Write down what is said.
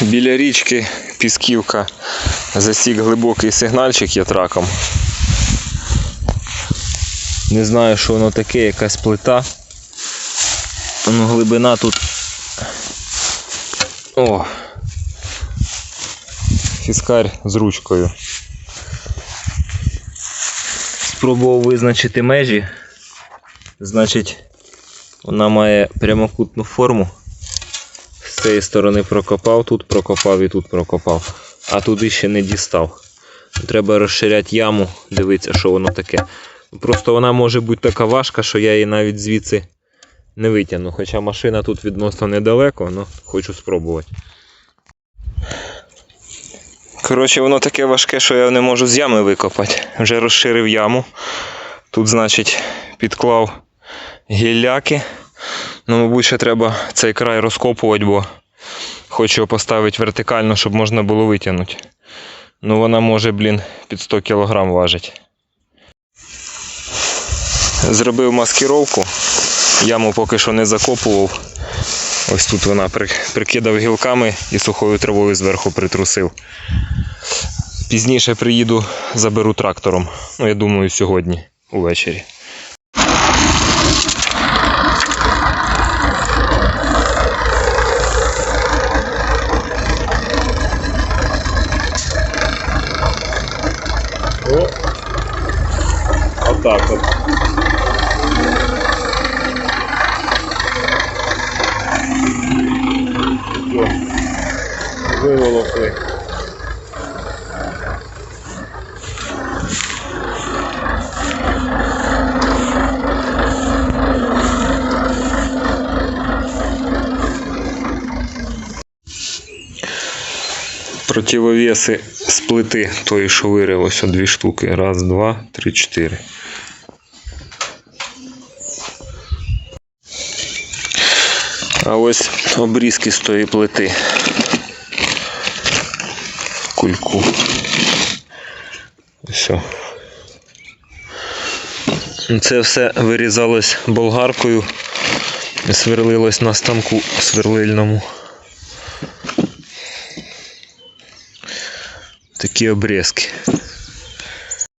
Біля річки Пісківка засік глибокий сигнальчик є траком. Не знаю, що воно таке, якась плита. Ну, глибина тут. О! Фіскарь з ручкою. Спробував визначити межі. Значить, вона має прямокутну форму. З цієї сторони прокопав, тут прокопав і тут прокопав. А туди ще не дістав. Треба розширяти яму, дивитися, що воно таке. Просто вона може бути така важка, що я її навіть звідси не витягну. Хоча машина тут відносно недалеко, але хочу спробувати. Коротше, воно таке важке, що я не можу з ями викопати. Вже розширив яму. Тут, значить, підклав гілляки. Ну, мабуть, ще треба цей край розкопувати, бо хочу його поставити вертикально, щоб можна було витягнути. Ну вона може, блін, під 100 кг важить. Зробив маскировку. Яму поки що не закопував. Ось тут вона прикидав гілками і сухою травою зверху притрусив. Пізніше приїду, заберу трактором. Ну, я думаю, сьогодні увечері. Отак от. Виволокли. Противовеси з плити тої, що вирив, ось дві штуки. Раз, два, три, чотири. А ось обрізки з тої плити. Кульку. Все. Це все вирізалось болгаркою сверлилось на станку сверлильному. Такі обрізки.